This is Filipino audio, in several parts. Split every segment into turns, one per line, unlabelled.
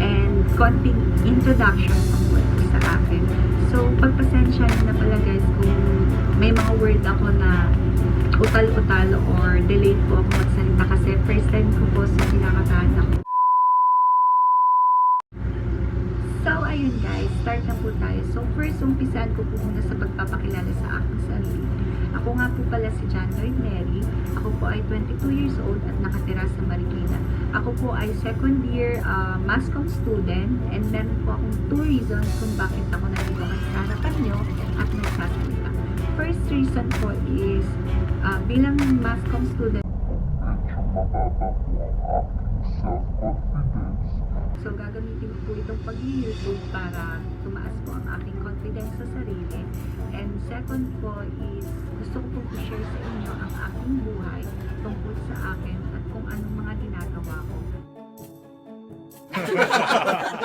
and konting introduction tungkol po sa akin. So pagpasensya na pala guys kung may mga word ako na utal-utal or delayed po ako magsalita kasi first time ko po sa kinakatahan ako. So, ayun guys, start na po tayo. So, first, umpisan ko po muna sa pagpapakilala sa aking sarili. Ako nga po pala si John Lloyd Mary. Ako po ay 22 years old at nakatira sa Marikina. Ako po ay second year uh, mass comm student and meron po akong two reasons kung bakit ako nandito sa harapan nyo at nagsasalita. First reason po is uh, bilang mass comm student, So, gagamitin ko po itong pag-YouTube para tumaas po ang aking confidence sa sarili. And second po is, gusto ko po i-share sa inyo ang aking buhay tungkol sa akin anong mga ginagawa ko.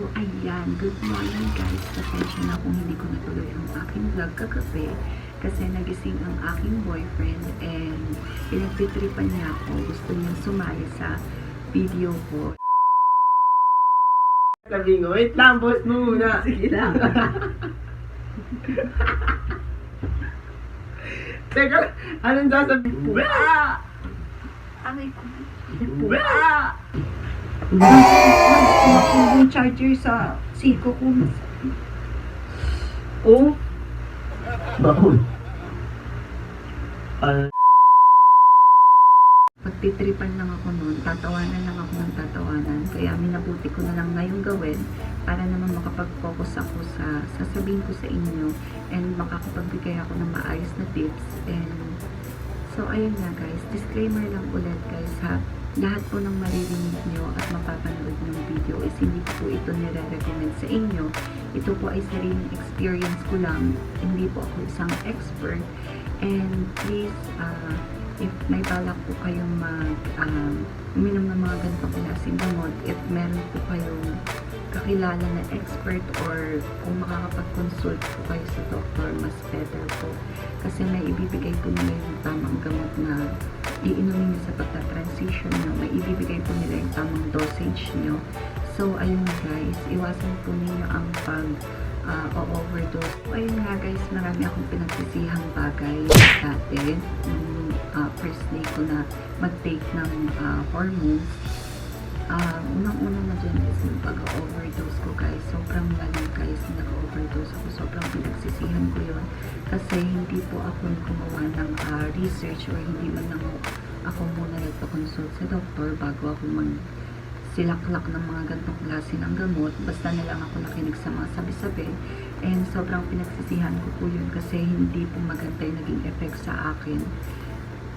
So, ayan.
Good morning guys. Pasensya na kung hindi ko natuloy ang aking vlog kagabi kasi nagising ang aking boyfriend and pinagtitripan niya ako. Gusto niyang sumali sa video ko.
Sabi ko, wait lang, boss mo muna.
Sige lang.
Teka, anong sasabihin? Wala!
Aray ko.
Wala!
Yung charger sa siko ko.
Oh? Bakit? Ah,
Pagtitripan lang ako noon, tatawanan lang ako ng tatawanan. Kaya minabuti ko na lang ngayong gawin para naman makapag-focus ako sa sasabihin ko sa inyo and makakapagbigay ako ng maayos na tips. And so, ayun nga guys, disclaimer lang ulit guys ha. Lahat po ng maririnig nyo at mapapanood ng video is hindi po ito nire-recommend sa inyo. Ito po ay sariling experience ko lang. Hindi po ako isang expert. And please, ah, if may balak po kayong mag um, uminom ng mga ganitong klaseng gamot, if meron po kayong kakilala na expert or kung makakapag-consult po kayo sa doktor, mas better po. Kasi may ibibigay po nila yung tamang gamot na iinumin niyo sa pagta-transition nyo. May ibibigay po nila yung tamang dosage nyo. So, ayun guys, iwasan po ninyo ang pag ah, o-overdose. So, ayun nga guys, marami akong pinagsisihang bagay dati. Nung ah, first day ko na mag-take ng ah, hormones. Ah, unang-una na dyan is yung pag-overdose ko guys. Sobrang lalim guys na nag-overdose ako. Sobrang pinagsisihan ko yun. Kasi hindi po ako gumawa ng ah, research or hindi man lang ako muna nagpa-consult sa doktor bago ako mag silaklak ng mga gantong klase ng gamot. Basta na lang ako nakinig sa mga sabi-sabi. And sobrang pinagsisihan ko po yun kasi hindi po maganda yung naging effect sa akin.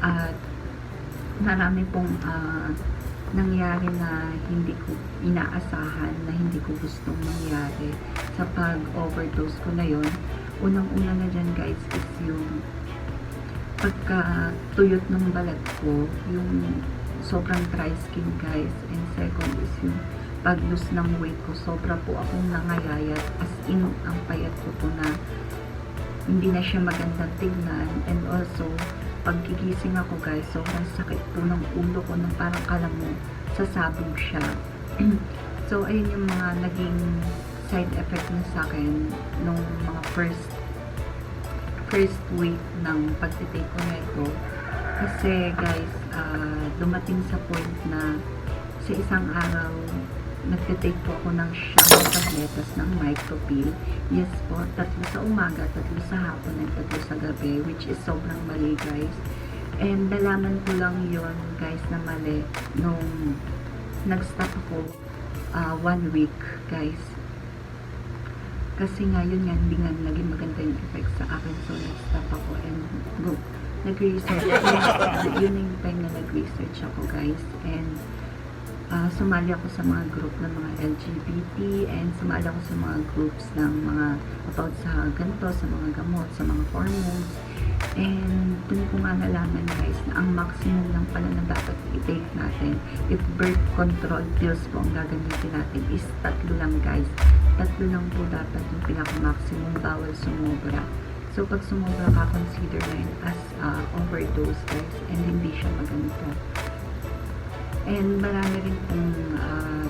At marami pong ah, nangyari na hindi ko inaasahan, na hindi ko gustong mangyari sa pag-overdose ko na yon. Unang-una na dyan guys is yung pagka tuyot ng balat ko, yung sobrang dry skin guys. And second is yung pag-lose ng weight ko, sobra po akong nangayayat. As in, ang payat ko po na hindi na siya magandang tingnan. And also, paggigising ako guys, sobrang sakit po ng ulo ko na parang kala mo, sasabog siya. so, ayun yung mga naging side effect na sa akin nung mga first first week ng pagtitake ko na ito. Kasi guys, ah, dumating sa point na sa isang araw, nagtitake po ako ng siyam tabletas ng micropill. Yes po, tatlo sa umaga, tatlo sa hapon, at tatlo sa gabi, which is sobrang mali guys. And nalaman ko lang yon guys na mali nung nag-stop ako ah, one week guys. Kasi nga yun nga, hindi nga naging maganda yung effect sa akin. So, nag-stop ako and go. Nag-research. Yun yung time na nag-research ako guys. And ah, sumali ako sa mga group ng mga LGBT and sumali ako sa mga groups ng mga about sa ganito, sa mga gamot, sa mga hormones. And dun ko nga nalaman guys na ang maximum lang pala na dapat i-take natin if birth control pills po ang gagamitin natin is tatlo lang guys. Tatlo lang po dapat yung pinaka-maximum bawal sumobra. So pag sumobra ka, consider na as ah, overdose guys and hindi siya maganda. And marami rin pong ah,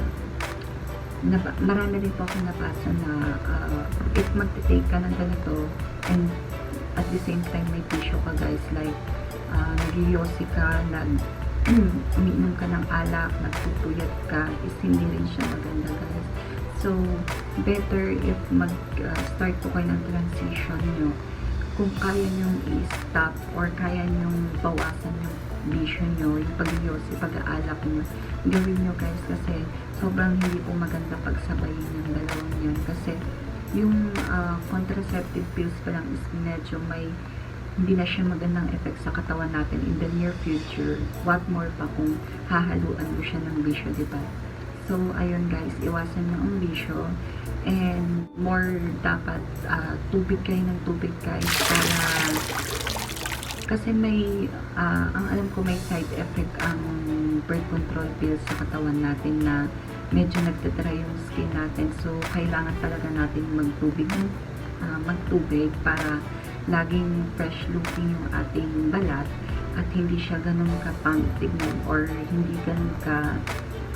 naba- marami rin po akong nabasa na ah, if magte-take ka ng ganito and at the same time may tissue ka guys like uh, nagyoyosi ka nag umiinom ka ng alak nagtutuyat ka is hindi rin siya maganda guys. So better if mag uh, po kayo ng transition nyo. Kung kaya nyong i-stop or kaya nyong bawasan yung vision nyo, yung pag-yosi, pag-aalak nyo, gawin nyo guys kasi sobrang hindi po maganda pagsabayin yung dalawang yun kasi yung ah, contraceptive pills pa lang is medyo may hindi na siya magandang effect sa katawan natin in the near future. What more pa kung hahaluan mo siya ng bisyo, di ba? So, ayun guys, iwasan nyo ang bisyo. And more dapat ah, tubig kayo ng tubig guys para kasi may ah, ang alam ko may side effect ang birth control pills sa katawan natin na medyo nagtatry yung skin natin. So, kailangan talaga natin magtubig, ah, magtubig para laging fresh looking yung ating balat at hindi siya ganun ka-pang tignan or hindi ganun ka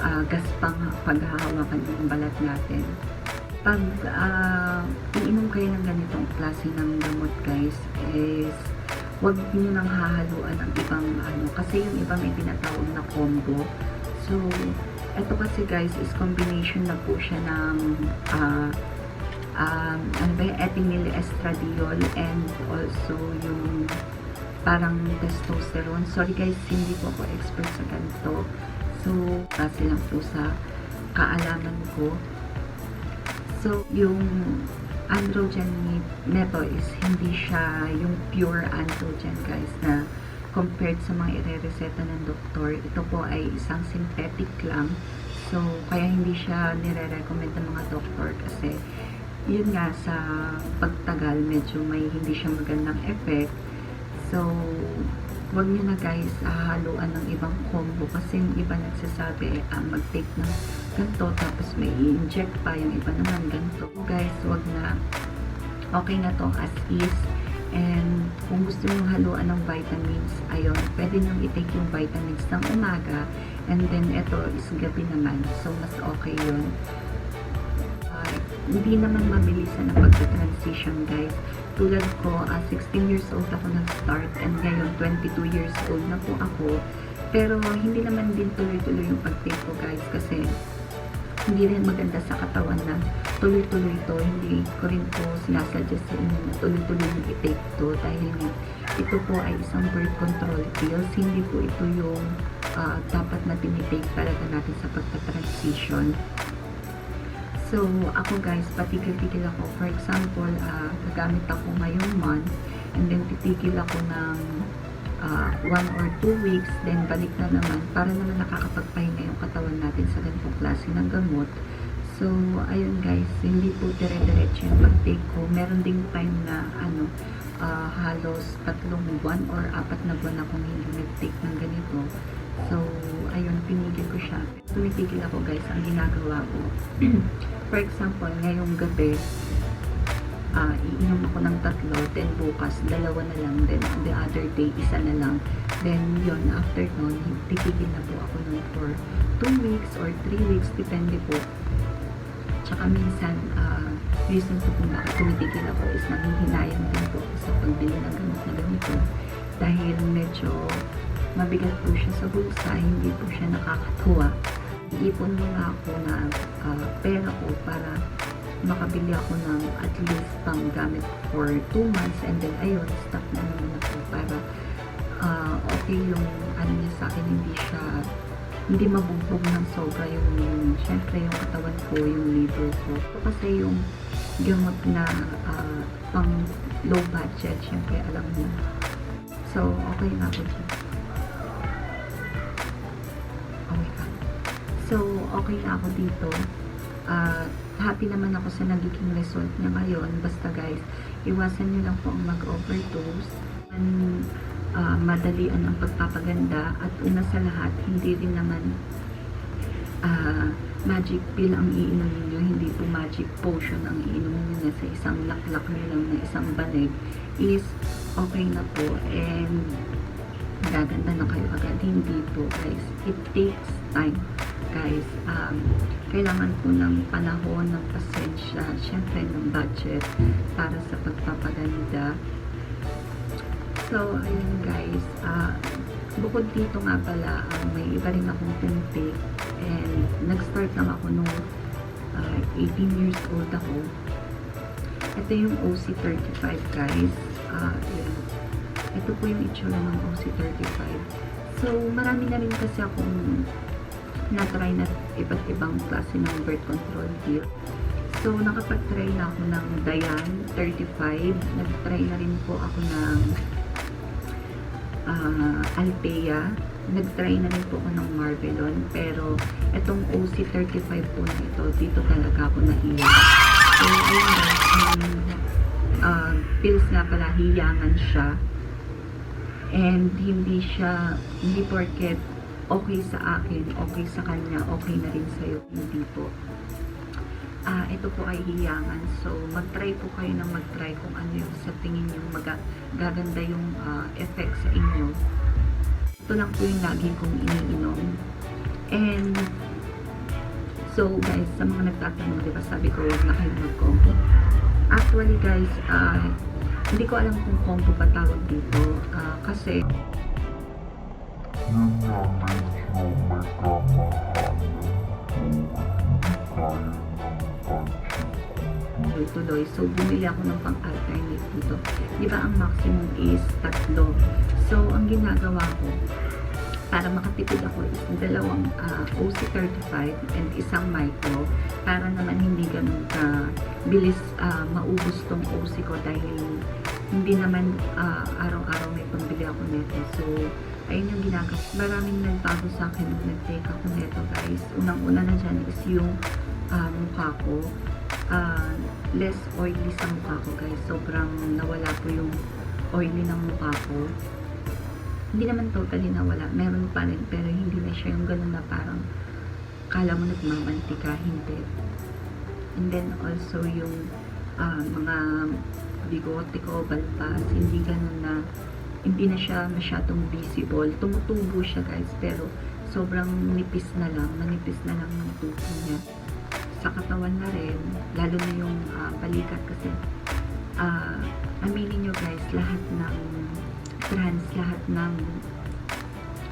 ah, gaspang paghahawakan yung balat natin. Pag ah, iinom kayo ng ganitong klase ng gamot guys is wag niyo nang hahaluan ang ibang ano kasi yung iba may tinatawag na combo. So, ito kasi guys is combination na po siya ng ah um, ano ba yung ethinyl estradiol and also yung parang testosterone. Sorry guys, hindi po ako expert sa ganito. So, kasi lang po sa kaalaman ko. So, yung androgen neto is hindi siya yung pure androgen guys na compared sa mga ire-reseta ng doktor. Ito po ay isang synthetic lang. So, kaya hindi siya nire-recommend ng mga doktor kasi yun nga sa pagtagal medyo may hindi siya magandang effect. So, wag niyo na guys hahaluan ng ibang combo kasi yung iba nagsasabi ah, mag-take ng ganito tapos may i-inject pa yung iba naman ganito. Guys, wag na. Okay na to as is. And kung gusto nyo haluan ng vitamins ayun, pwede nyo i-take yung vitamins ng umaga and then ito is gabi naman. So mas okay yun. Ah, hindi naman mabilisan ang pagka-transition guys. Tulad ko, ah, 16 years old ako nag-start and ngayon 22 years old na po ako. Pero hindi naman din tuloy-tuloy yung pag-take ko guys kasi hindi rin maganda sa katawan na tuloy-tuloy to. Hindi ko rin po sinasuggest sa inyo na tuloy-tuloy yung i-take to dahil ito po ay isang birth control pills. Hindi po ito yung ah, dapat na tinitake talaga natin sa pagka-transition. So, ako guys, patigil-tigil ako. For example, ah, gagamit ako ngayong month and then titigil ako ng ah, one or two weeks, then balik na naman para naman nakakapagpahinga yung katawan natin sa ganitong klase ng gamot. So, ayun guys, hindi po dire-diretso yung pag-take ko. Meron ding time na, ano, ah, halos tatlong buwan or apat na buwan akong hindi nag-take ng ganito. So, ayun, pinigil ko siya. Tumipigil ako guys, ang ginagawa ko. For example, ngayong gabi, ah iinom ako ng tatlo, then bukas, dalawa na lang, then the other day, isa na lang. Then yun, after nun, titigil na po ako nun for 2 weeks or 3 weeks, depende po. Tsaka minsan, ah reason po kung bakit tumitigil ako is nanghihinayang din po sa pagbili ng gamot na ganito. Dahil medyo mabigat po siya sa bulsa, hindi po siya nakakatuwa. Iipon muna ako na ah, pera ko para makabili ako ng at least pang gamit for 2 months and then ayun, stop na naman ako para ah, okay yung ano niya sa akin, hindi siya hindi mabugbog ng sobra yung, yung syempre yung katawan ko, yung liver ko. Ito kasi yung gamot na ah, pang low budget, syempre alam mo. So, okay na ako dyan. Okay ka. So, okay na ako dito. At happy naman ako sa nagiging result niya ngayon. Basta guys, iwasan niyo lang po ang mag-overdose. Ang ah, madalian ang pagpapaganda. At una sa lahat, hindi rin naman ah, magic pill ang iinom niyo Hindi po magic potion ang iinom niyo sa isang laklak niyo lang na isang banig is okay na po. And gaganda na kayo agad. Hindi po guys. It takes time guys. Um, kailangan po ng panahon, ng pasensya, syempre ng budget para sa pagpapaganda. So, ayun guys. ah bukod dito nga pala, ah, may iba rin akong pintik and nag-start lang ako nung ah, 18 years old ako. Ito yung OC35 guys. Ah, ayan. Ito po yung itsura ng OC35. So, marami na rin kasi akong na-try na iba't ibang klase ng birth control pill. So, nakapag-try na ako ng Dayan 35. Nag-try na rin po ako ng ah, Althea. Nag-try na rin po ako ng Marvelon. Pero, itong OC35 po na ito, dito talaga ako nahiya. So, ayun guys, ang ah, pills nga pala, hiyangan siya. And hindi siya, hindi porket okay sa akin, okay sa kanya, okay na rin sa'yo. Hindi po. Ah, ito po ay hiyangan. So, mag-try po kayo ng mag-try kung ano yung sa tingin yung maga- gaganda yung ah, effect sa inyo. Ito lang po yung lagi kong iniinom. And, so guys, sa mga nagtatanong, di ba sabi ko, huwag na kayo mag-combo. Actually guys, ah, hindi ko alam kung combo ba tawag dito. Ah, kasi,
Kamahalan so
bumili ako ng pang-alternate dito. Di ba, ang maximum is tatlo. So, ang ginagawa ko, para makatipid ako is dalawang ah, OC35 and isang micro para naman hindi ganun ka bilis ah, maubos tong OC ko dahil hindi naman ah, araw-araw may pambili ako nito. So, ayun yung ginagawa. Maraming nagbago sa akin nung nag-take ako nito guys. Unang-una na dyan is yung ah, mukha ko. Ah, less oily sa mukha ko guys. Sobrang nawala po yung oily ng mukha ko. Hindi naman totally nawala. Meron pa rin pero hindi na siya yung ganun na parang kala mo nagmamantika. Hindi. And then also yung ah, mga bigote ko, balpas, hindi ganun na hindi na siya masyadong visible. Tumutubo siya guys, pero sobrang nipis na lang, manipis na lang ng tubo niya. Sa katawan na rin, lalo na yung ah, balikat kasi ah aminin nyo guys, lahat ng trans, lahat ng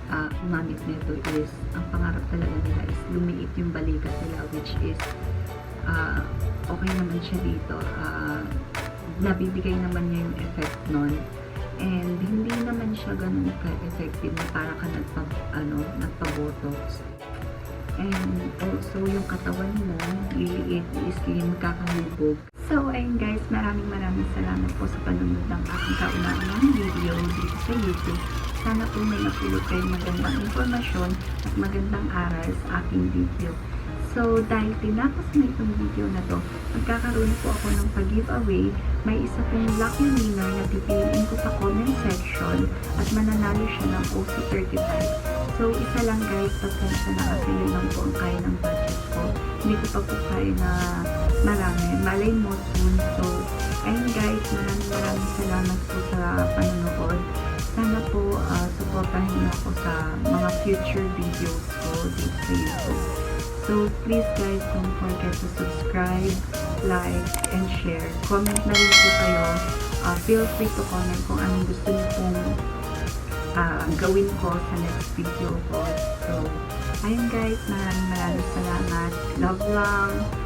ah umamit nito is, ang pangarap talaga nila is lumiit yung balikat nila which is ah okay naman siya dito. ah nabibigay naman niya yung effect nun. And hindi naman siya ganun ka-effective na para ka nagpa, ano, nagpa-botox. And also, yung katawan mo, liliit, slim, kakahubog. So, ayun guys, maraming maraming salamat po sa panonood ng aking kaunang video dito sa YouTube. Sana po may napulot kayong magandang informasyon at magandang aral sa aking video. So, dahil tinapos na itong video na to, magkakaroon po ako ng pag-giveaway. May isa pong lucky winner na pipiliin ko sa comment section at mananalo siya ng OC35. So, isa lang guys, pasensya na kasi yun lang po ang kaya ng budget ko. Hindi ko pa po kaya na marami. Malay mo soon. So, ayun guys, maraming maraming salamat po sa panonood. Sana po uh, supportahin ako sa mga future videos ko dito sa. So, please guys, don't forget to subscribe, like, and share. Comment na rin po kayo. Uh, feel free to comment kung anong gusto niyo pong ah, gawin ko sa next video ko. So, ayun guys, maraming maraming salamat. Love lang.